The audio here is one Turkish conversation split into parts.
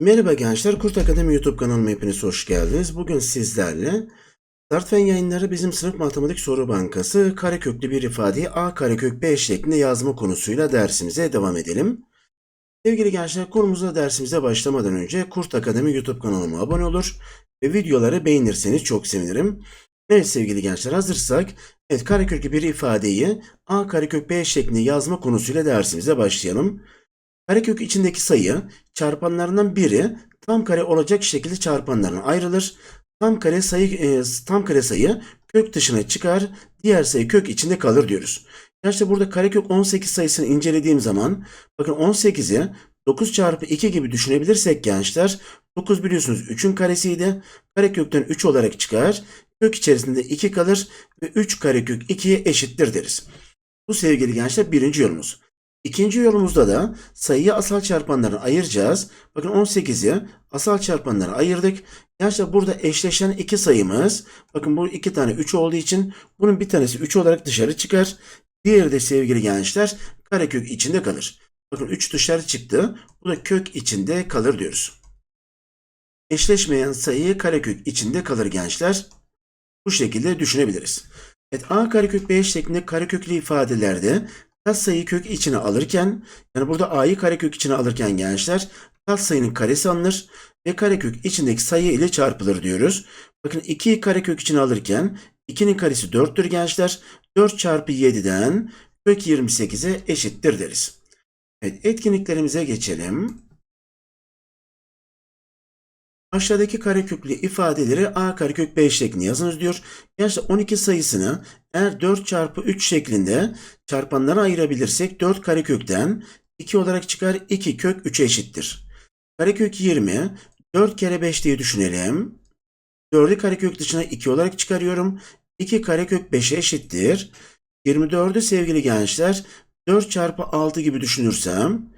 Merhaba gençler, Kurt Akademi YouTube kanalıma hepiniz hoş geldiniz. Bugün sizlerle Dartfen yayınları bizim sınıf matematik soru bankası kareköklü bir ifadeyi a karekök b şeklinde yazma konusuyla dersimize devam edelim. Sevgili gençler konumuza dersimize başlamadan önce Kurt Akademi YouTube kanalıma abone olur ve videoları beğenirseniz çok sevinirim. Evet sevgili gençler hazırsak evet kareköklü bir ifadeyi a karekök b şeklinde yazma konusuyla dersimize başlayalım. Karekök içindeki sayı çarpanlarından biri tam kare olacak şekilde çarpanlarına ayrılır. Tam kare sayı e, tam kare sayı kök dışına çıkar, diğer sayı kök içinde kalır diyoruz. İşte burada karekök 18 sayısını incelediğim zaman bakın 18'i 9 çarpı 2 gibi düşünebilirsek gençler 9 biliyorsunuz 3'ün karesiydi. Karekökten 3 olarak çıkar. Kök içerisinde 2 kalır ve 3 karekök 2'ye eşittir deriz. Bu sevgili gençler birinci yolumuz. İkinci yolumuzda da sayıyı asal çarpanlarına ayıracağız. Bakın 18'i asal çarpanlara ayırdık. Gençler burada eşleşen iki sayımız. Bakın bu iki tane 3 olduğu için bunun bir tanesi 3 olarak dışarı çıkar. Diğeri de sevgili gençler karekök içinde kalır. Bakın 3 dışarı çıktı. Bu da kök içinde kalır diyoruz. Eşleşmeyen sayı karekök içinde kalır gençler. Bu şekilde düşünebiliriz. Evet a karekök b şeklinde kareköklü ifadelerde kat sayıyı kök içine alırken yani burada a'yı karekök içine alırken gençler kat sayının karesi alınır ve karekök içindeki sayı ile çarpılır diyoruz. Bakın 2'yi karekök içine alırken 2'nin karesi 4'tür gençler. 4 çarpı 7'den kök 28'e eşittir deriz. Evet etkinliklerimize geçelim. Aşağıdaki kareköklü ifadeleri a karekök b şeklinde yazınız diyor. Gençler 12 sayısını eğer 4 çarpı 3 şeklinde çarpanlara ayırabilirsek 4 karekökten 2 olarak çıkar 2 kök 3'e eşittir. Karekök 20 4 kere 5 diye düşünelim. 4'ü karekök dışına 2 olarak çıkarıyorum. 2 karekök 5'e eşittir. 24'ü sevgili gençler 4 çarpı 6 gibi düşünürsem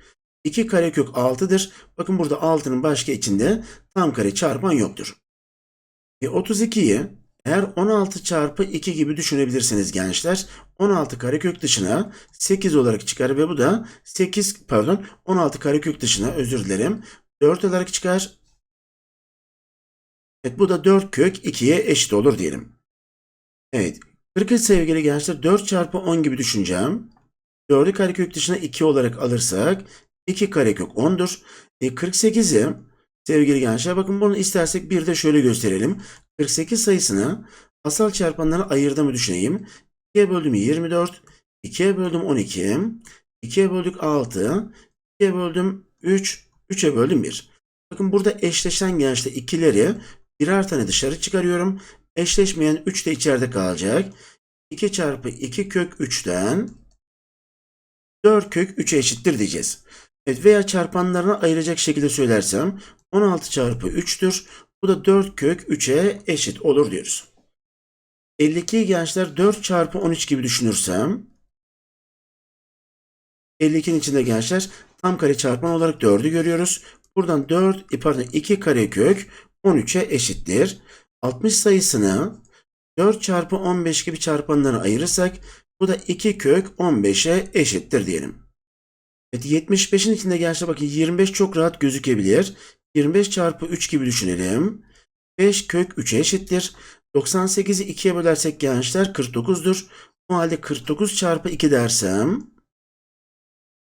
2 karekök 6'dır. Bakın burada 6'nın başka içinde tam kare çarpan yoktur. E 32'yi eğer 16 çarpı 2 gibi düşünebilirsiniz gençler. 16 karekök dışına 8 olarak çıkar ve bu da 8 pardon 16 karekök dışına özür dilerim 4 olarak çıkar. Evet bu da 4 kök 2'ye eşit olur diyelim. Evet 43 sevgili gençler 4 çarpı 10 gibi düşüneceğim. 4'ü karekök dışına 2 olarak alırsak 2 karekök 10'dur. E, 48'i sevgili gençler bakın bunu istersek bir de şöyle gösterelim. 48 sayısını asal çarpanlara ayırdığımı düşüneyim. 2'ye böldüm 24, 2'ye böldüm 12, 2'ye böldük 6, 2'ye böldüm 3, 3'e böldüm 1. Bakın burada eşleşen gençler ikileri birer tane dışarı çıkarıyorum. Eşleşmeyen 3 de içeride kalacak. 2 çarpı 2 kök 3'ten 4 kök 3'e eşittir diyeceğiz. Evet veya çarpanlarına ayıracak şekilde söylersem 16 çarpı 3'tür. Bu da 4 kök 3'e eşit olur diyoruz. 52 gençler 4 çarpı 13 gibi düşünürsem 52'nin içinde gençler tam kare çarpan olarak 4'ü görüyoruz. Buradan 4 e, pardon 2 kare kök 13'e eşittir. 60 sayısını 4 çarpı 15 gibi çarpanlarına ayırırsak bu da 2 kök 15'e eşittir diyelim. Evet 75'in içinde gençler bakın 25 çok rahat gözükebilir. 25 çarpı 3 gibi düşünelim. 5 kök 3'e eşittir. 98'i 2'ye bölersek gençler 49'dur. O halde 49 çarpı 2 dersem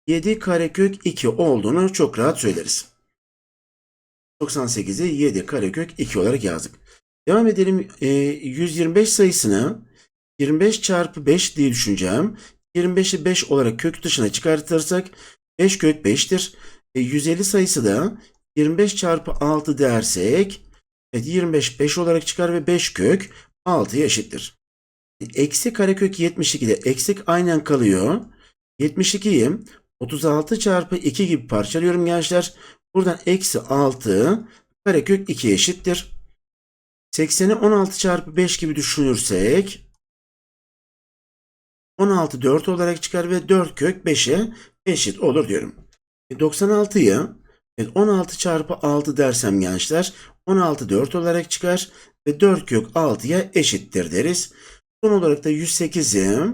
7 karekök 2 olduğunu çok rahat söyleriz. 98'i 7 karekök 2 olarak yazdık. Devam edelim. E, 125 sayısını 25 çarpı 5 diye düşüneceğim. 25'i 5 olarak kök dışına çıkartırsak 5 kök 5'tir. E, 150 sayısı da 25 çarpı 6 dersek evet, 25 5 olarak çıkar ve 5 kök 6'ya eşittir. Eksi karekök 72'de eksik aynen kalıyor. 72'yi 36 çarpı 2 gibi parçalıyorum gençler. Buradan eksi 6 karekök 2 eşittir. 80'i 16 çarpı 5 gibi düşünürsek 16 4 olarak çıkar ve 4 kök 5'e eşit olur diyorum. 96'yı 16 çarpı 6 dersem gençler 16 4 olarak çıkar ve 4 kök 6'ya eşittir deriz. Son olarak da 108'i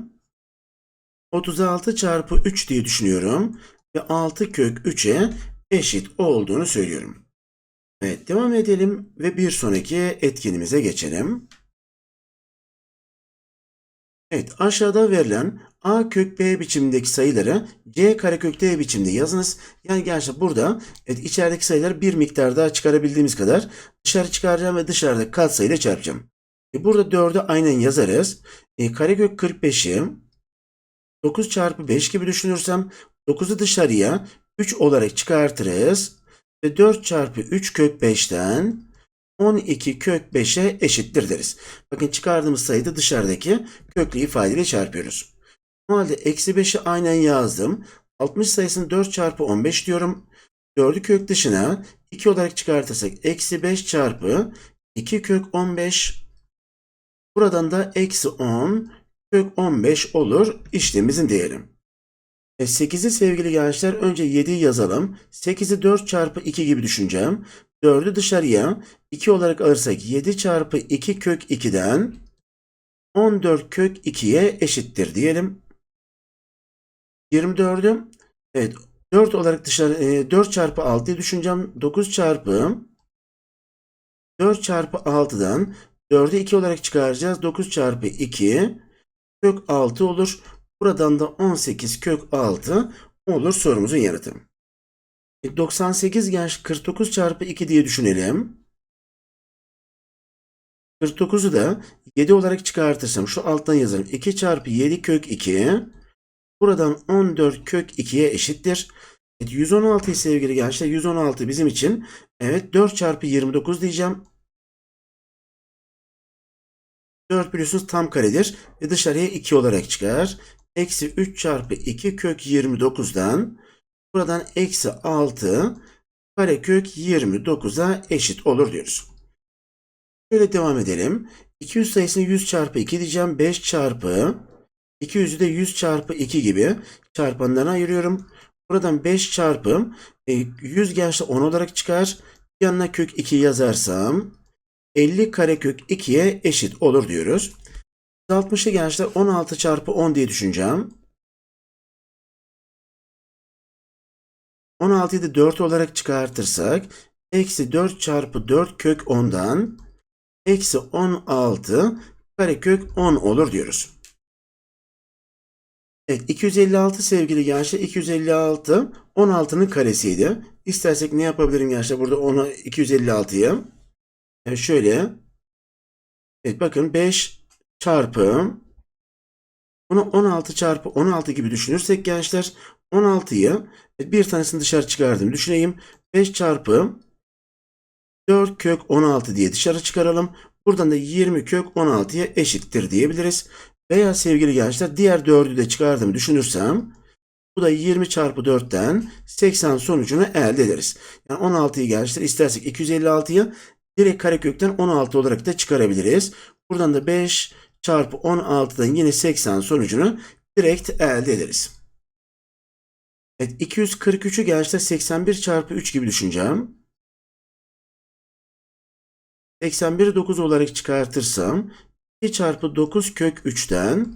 36 çarpı 3 diye düşünüyorum ve 6 kök 3'e eşit olduğunu söylüyorum. Evet devam edelim ve bir sonraki etkinimize geçelim. Evet aşağıda verilen a kök b biçimindeki sayıları c karekök d biçimde yazınız. Yani gençler burada evet, içerideki sayıları bir miktar daha çıkarabildiğimiz kadar dışarı çıkaracağım ve dışarıdaki katsayıyla çarpacağım. E, burada 4'ü aynen yazarız. E, karekök 45'i 9 çarpı 5 gibi düşünürsem 9'u dışarıya 3 olarak çıkartırız. Ve 4 çarpı 3 kök 5'ten 12 kök 5'e eşittir deriz. Bakın çıkardığımız sayıda dışarıdaki köklü ifadeyle çarpıyoruz. O halde eksi 5'i aynen yazdım. 60 sayısını 4 çarpı 15 diyorum. 4'ü kök dışına 2 olarak çıkartırsak eksi 5 çarpı 2 kök 15. Buradan da eksi 10 kök 15 olur işlemimizin değeri. E 8'i sevgili gençler önce 7'yi yazalım. 8'i 4 çarpı 2 gibi düşüneceğim. 4'ü dışarıya 2 olarak alırsak 7 çarpı 2 kök 2'den 14 kök 2'ye eşittir diyelim. 24'ü evet 4 olarak dışarı e, 4 çarpı 6'yı düşüneceğim. 9 çarpı 4 çarpı 6'dan 4'ü 2 olarak çıkaracağız. 9 çarpı 2 kök 6 olur. Buradan da 18 kök 6 olur sorumuzun yanıtı. 98 genç 49 çarpı 2 diye düşünelim. 49'u da 7 olarak çıkartırsam şu alttan yazarım. 2 çarpı 7 kök 2. Buradan 14 kök 2'ye eşittir. Evet, 116 sevgili gençler 116 bizim için evet 4 çarpı 29 diyeceğim. 4 biliyorsunuz tam karedir ve dışarıya 2 olarak çıkar. Eksi 3 çarpı 2 kök 29'dan buradan eksi 6 karekök 29'a eşit olur diyoruz. Şöyle devam edelim. 200 sayısını 100 çarpı 2 diyeceğim. 5 çarpı 200'ü de 100 çarpı 2 gibi çarpanlarına ayırıyorum. Buradan 5 çarpı 100 gençler 10 olarak çıkar. Yanına kök 2 yazarsam 50 karekök 2'ye eşit olur diyoruz. 160'ı gençler 16 çarpı 10 diye düşüneceğim. 16'yı da 4 olarak çıkartırsak eksi 4 çarpı 4 kök 10'dan eksi 16 karekök 10 olur diyoruz. Evet 256 sevgili gençler 256 16'nın karesiydi. İstersek ne yapabilirim gençler burada onu 256'yı evet şöyle evet bakın 5 çarpı bunu 16 çarpı 16 gibi düşünürsek gençler 16'yı bir tanesini dışarı çıkardım. Düşüneyim. 5 çarpı 4 kök 16 diye dışarı çıkaralım. Buradan da 20 kök 16'ya eşittir diyebiliriz. Veya sevgili gençler diğer 4'ü de çıkardım düşünürsem bu da 20 çarpı 4'ten 80 sonucunu elde ederiz. Yani 16'yı gençler istersek 256'yı direkt karekökten 16 olarak da çıkarabiliriz. Buradan da 5 çarpı 16'dan yine 80 sonucunu direkt elde ederiz. Evet 243'ü gençler 81 çarpı 3 gibi düşüneceğim. 81'i 9 olarak çıkartırsam 2 çarpı 9 kök 3'ten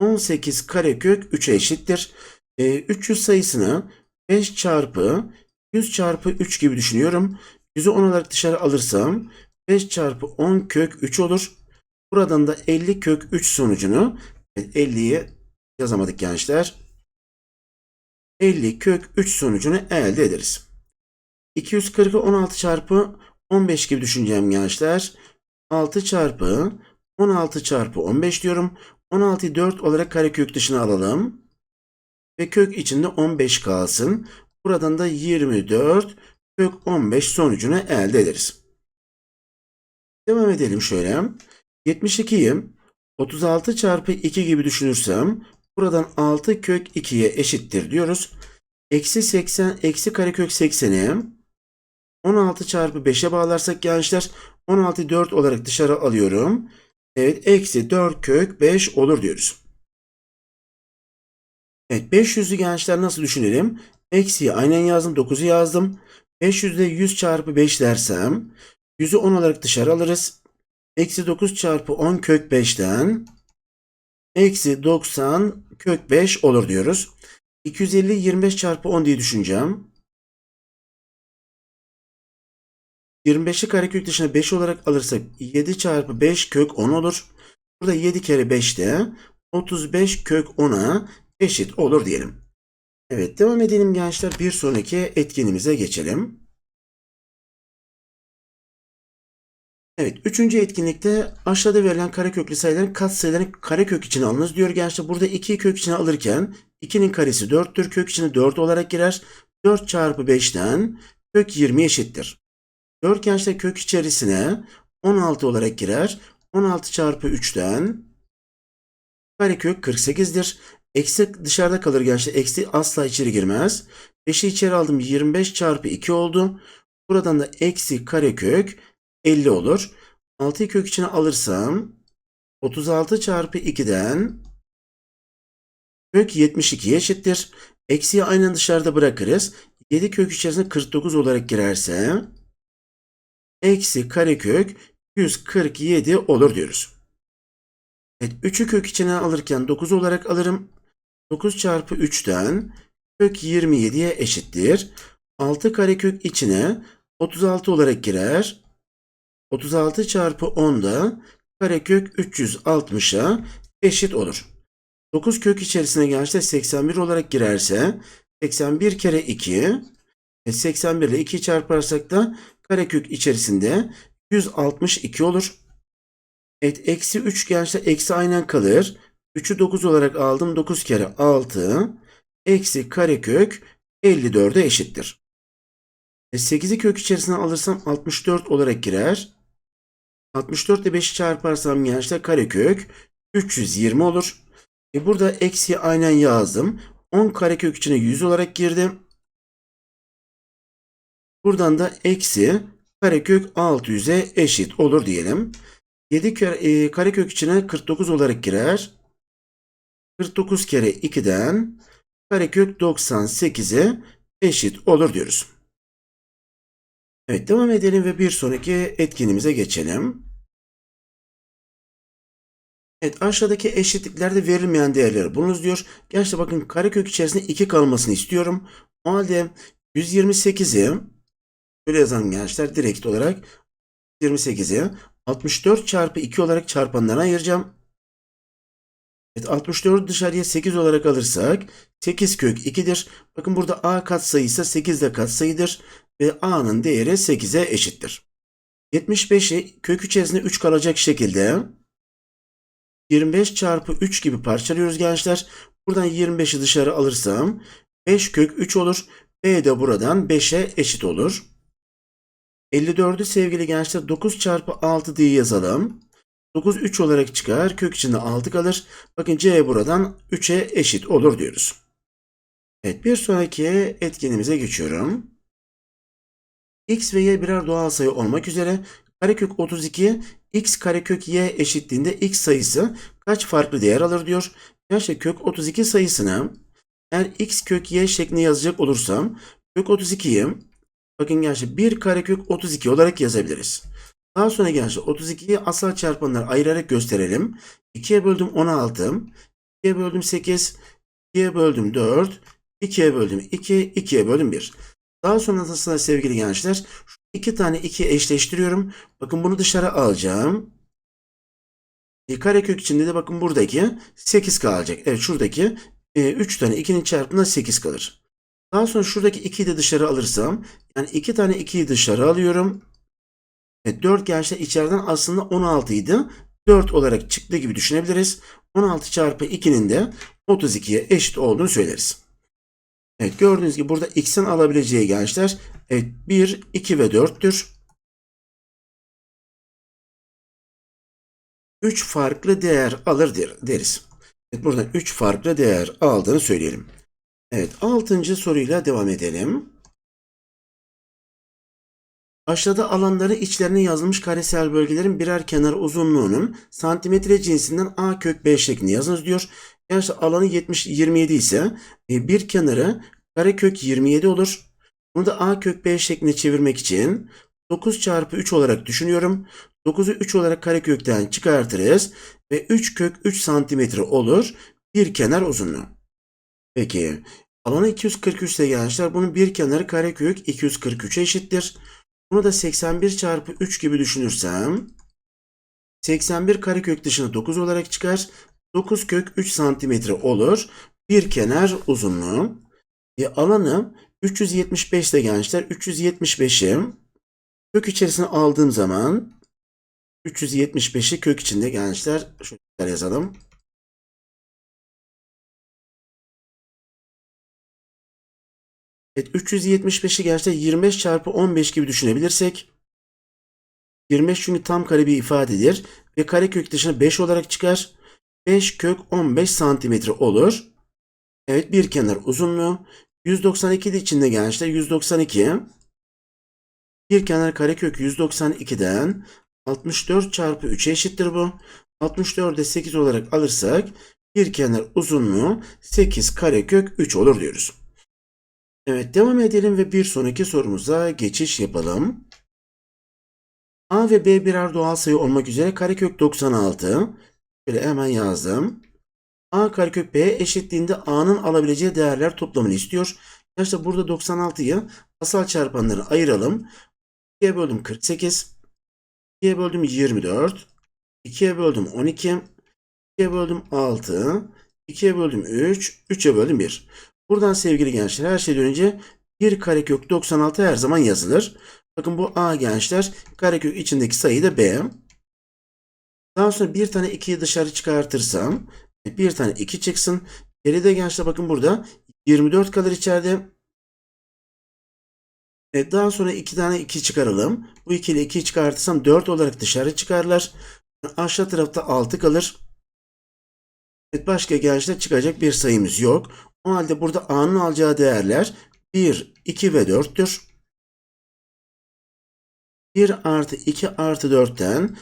18 karekök 3'e eşittir. E, 300 sayısını 5 çarpı 100 çarpı 3 gibi düşünüyorum. 100'ü 10 olarak dışarı alırsam 5 çarpı 10 kök 3 olur. Buradan da 50 kök 3 sonucunu 50'yi yazamadık gençler. 50 kök 3 sonucunu elde ederiz. 240'ı 16 çarpı 15 gibi düşüneceğim gençler. 6 çarpı 16 çarpı 15 diyorum. 16'yı 4 olarak karekök dışına alalım. Ve kök içinde 15 kalsın. Buradan da 24 kök 15 sonucunu elde ederiz. Devam edelim şöyle. 72'yi 36 çarpı 2 gibi düşünürsem buradan 6 kök 2'ye eşittir diyoruz. Eksi 80 eksi karekök 80'i 16 çarpı 5'e bağlarsak gençler 16'yı 4 olarak dışarı alıyorum. Evet eksi 4 kök 5 olur diyoruz. Evet 500'lü gençler nasıl düşünelim? Eksiyi aynen yazdım 9'u yazdım. 500'de 100 çarpı 5 dersem 100'ü 10 olarak dışarı alırız. Eksi 9 çarpı 10 kök 5'ten eksi 90 kök 5 olur diyoruz. 250 25 çarpı 10 diye düşüneceğim. 25'i karekök dışına 5 olarak alırsak 7 çarpı 5 kök 10 olur. Burada 7 kere 5 de 35 kök 10'a eşit olur diyelim. Evet devam edelim gençler. Bir sonraki etkinimize geçelim. Evet, üçüncü etkinlikte aşağıda verilen kareköklü sayıların katsayılarını karekök içine alınız diyor gençler. Burada 2'yi kök içine alırken 2'nin karesi 4'tür. Kök içine 4 olarak girer. 4 çarpı 5'ten kök 20 eşittir. 4 gençler kök içerisine 16 olarak girer. 16 çarpı 3'ten karekök 48'dir. Eksi dışarıda kalır gençler. Eksi asla içeri girmez. 5'i içeri aldım. 25 çarpı 2 oldu. Buradan da eksi karekök 50 olur. 6'yı kök içine alırsam 36 çarpı 2'den kök 72'ye eşittir. Eksiyi aynen dışarıda bırakırız. 7 kök içerisine 49 olarak girerse eksi karekök 147 olur diyoruz. Evet 3'ü kök içine alırken 9 olarak alırım. 9 çarpı 3'ten kök 27'ye eşittir. 6 karekök içine 36 olarak girer. 36 çarpı 10 da karekök 360'a eşit olur. 9 kök içerisine gençler 81 olarak girerse 81 kere 2 e 81 ile 2 çarparsak da karekök içerisinde 162 olur. Evet eksi 3 gençler eksi aynen kalır. 3'ü 9 olarak aldım. 9 kere 6 eksi karekök 54'e eşittir. E 8'i kök içerisine alırsam 64 olarak girer. 64 ile 5'i çarparsam gençler karekök 320 olur. E burada eksi aynen yazdım. 10 karekök içine 100 olarak girdim. Buradan da eksi karekök 600'e eşit olur diyelim. 7 kere, e, karekök içine 49 olarak girer. 49 kere 2'den karekök 98'e eşit olur diyoruz. Evet devam edelim ve bir sonraki etkinimize geçelim. Evet aşağıdaki eşitliklerde verilmeyen değerleri bulunuz diyor. Gençler bakın karekök içerisinde 2 kalmasını istiyorum. O halde 128'i böyle yazalım gençler direkt olarak 28'i 64 çarpı 2 olarak çarpanlarına ayıracağım. Evet 64'ü dışarıya 8 olarak alırsak 8 kök 2'dir. Bakın burada a katsayı ise 8 de katsayıdır ve a'nın değeri 8'e eşittir. 75'i kök içerisinde 3 kalacak şekilde 25 çarpı 3 gibi parçalıyoruz gençler. Buradan 25'i dışarı alırsam 5 kök 3 olur. B de buradan 5'e eşit olur. 54'ü sevgili gençler 9 çarpı 6 diye yazalım. 9 3 olarak çıkar. Kök içinde 6 kalır. Bakın C buradan 3'e eşit olur diyoruz. Evet bir sonraki etkinimize geçiyorum. X ve Y birer doğal sayı olmak üzere karekök 32 x karekök y eşitliğinde x sayısı kaç farklı değer alır diyor. Gerçi kök 32 sayısını eğer x kök y şeklinde yazacak olursam kök 32'yi bakın gerçi 1 karekök 32 olarak yazabiliriz. Daha sonra gençler 32'yi asal çarpanlar ayırarak gösterelim. 2'ye böldüm 16, 2'ye böldüm 8, 2'ye böldüm 4, 2'ye böldüm 2, 2'ye böldüm 1. Daha sonrasında sevgili gençler şu iki tane 2 eşleştiriyorum. Bakın bunu dışarı alacağım. E, karekök içinde de bakın buradaki 8 kalacak. Evet şuradaki e, 3 tane 2'nin çarpımında 8 kalır. Daha sonra şuradaki 2'yi de dışarı alırsam yani 2 tane 2'yi dışarı alıyorum. Evet, 4 gençler içeriden aslında 16 idi. 4 olarak çıktığı gibi düşünebiliriz. 16 çarpı 2'nin de 32'ye eşit olduğunu söyleriz. Evet gördüğünüz gibi burada x'in alabileceği gençler evet 1, 2 ve 4'tür. 3 farklı değer alır deriz. Evet buradan 3 farklı değer aldığını söyleyelim. Evet 6. soruyla devam edelim. Aşağıda alanları içlerine yazılmış karesel bölgelerin birer kenar uzunluğunun santimetre cinsinden a kök b şeklinde yazınız diyor. Eğer alanı 70 27 ise e, bir kenarı karekök 27 olur. Bunu da a kök b şeklinde çevirmek için 9 çarpı 3 olarak düşünüyorum. 9'u 3 olarak karekökten çıkartırız ve 3 kök 3 santimetre olur bir kenar uzunluğu. Peki alanı 243 ise gençler bunun bir kenarı karekök 243'e eşittir. Bunu da 81 çarpı 3 gibi düşünürsem 81 karekök dışına 9 olarak çıkar. 9 kök 3 santimetre olur. Bir kenar uzunluğu. E, alanı 375 de gençler. 375'i kök içerisine aldığım zaman 375'i kök içinde gençler. Şöyle yazalım. Evet 375'i gerçekten 25 çarpı 15 gibi düşünebilirsek 25 çünkü tam kare bir ifadedir ve karekök dışına 5 olarak çıkar. 5 kök 15 santimetre olur. Evet bir kenar uzunluğu 192 de içinde gençler 192 bir kenar karekök 192'den 64 çarpı 3'e eşittir bu. 64'e 8 olarak alırsak bir kenar uzunluğu 8 karekök 3 olur diyoruz. Evet devam edelim ve bir sonraki sorumuza geçiş yapalım. A ve B birer doğal sayı olmak üzere karekök 96. Şöyle hemen yazdım. A karekök B eşitliğinde A'nın alabileceği değerler toplamını istiyor. İşte burada 96'yı asal çarpanları ayıralım. 2'ye böldüm 48. 2'ye böldüm 24. 2'ye böldüm 12. 2'ye böldüm 6. 2'ye böldüm 3. 3'e böldüm 1. Buradan sevgili gençler her şeyden önce 1 karekök 96 her zaman yazılır. Bakın bu A gençler karekök içindeki sayı da B. Daha sonra bir tane 2'yi dışarı çıkartırsam bir tane 2 çıksın. Geride gençler bakın burada 24 kalır içeride. Evet, daha sonra 2 tane 2 çıkaralım. Bu 2 ile 2'yi çıkartırsam 4 olarak dışarı çıkarlar. Aşağı tarafta 6 kalır. Evet, başka gençler çıkacak bir sayımız yok. O halde burada A'nın alacağı değerler 1, 2 ve 4'tür. 1 artı 2 artı 4'ten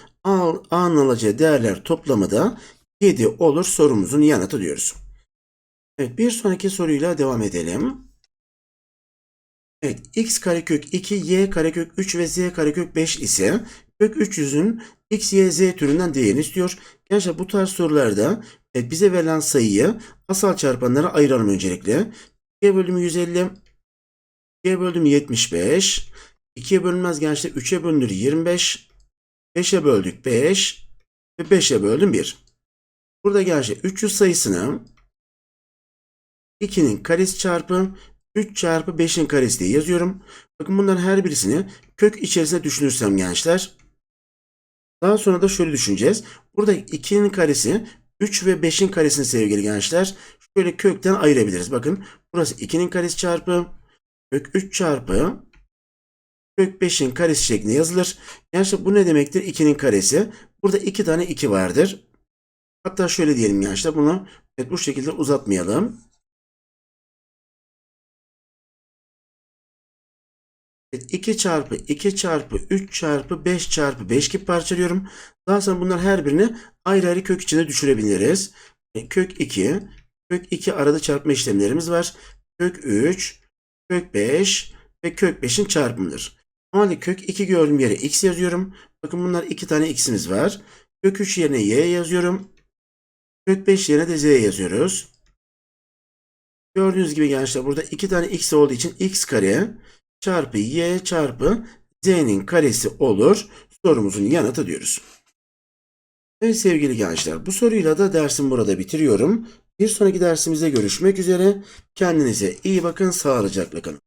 A'nın alacağı değerler toplamı da 7 olur sorumuzun yanıtı diyoruz. Evet bir sonraki soruyla devam edelim. Evet x karekök 2, y karekök 3 ve z karekök 5 ise kök 300'ün x, y, z türünden değerini istiyor. Gençler bu tarz sorularda evet, bize verilen sayıyı asal çarpanlara ayıralım öncelikle. 2'ye bölüm 150, 2'ye bölüm 75, 2'ye bölünmez gençler 3'e bölünür 25, 5'e böldük 5 ve 5'e böldüm 1. Burada gençler 300 sayısını 2'nin karesi çarpı 3 çarpı 5'in karesi diye yazıyorum. Bakın bunların her birisini kök içerisine düşünürsem gençler. Daha sonra da şöyle düşüneceğiz. Burada 2'nin karesi 3 ve 5'in karesini sevgili gençler. Şöyle kökten ayırabiliriz. Bakın burası 2'nin karesi çarpı kök 3 çarpı kök 5'in karesi şeklinde yazılır. Gençler bu ne demektir? 2'nin karesi. Burada 2 tane 2 vardır. Hatta şöyle diyelim gençler bunu evet, bu şekilde uzatmayalım. 2 çarpı 2 çarpı 3 çarpı 5 çarpı 5 gibi parçalıyorum. Daha sonra bunlar her birini ayrı ayrı kök içine düşürebiliriz. E, kök 2, kök 2 arada çarpma işlemlerimiz var. Kök 3, kök 5 ve kök 5'in çarpımıdır. O halde kök 2 gördüğüm yere x yazıyorum. Bakın bunlar 2 tane x'imiz var. Kök 3 yerine y yazıyorum. Kök 5 yerine de z yazıyoruz. Gördüğünüz gibi gençler burada 2 tane x olduğu için x kare çarpı y çarpı z'nin karesi olur. Sorumuzun yanıtı diyoruz. Evet sevgili gençler bu soruyla da dersim burada bitiriyorum. Bir sonraki dersimizde görüşmek üzere. Kendinize iyi bakın. Sağlıcakla kalın.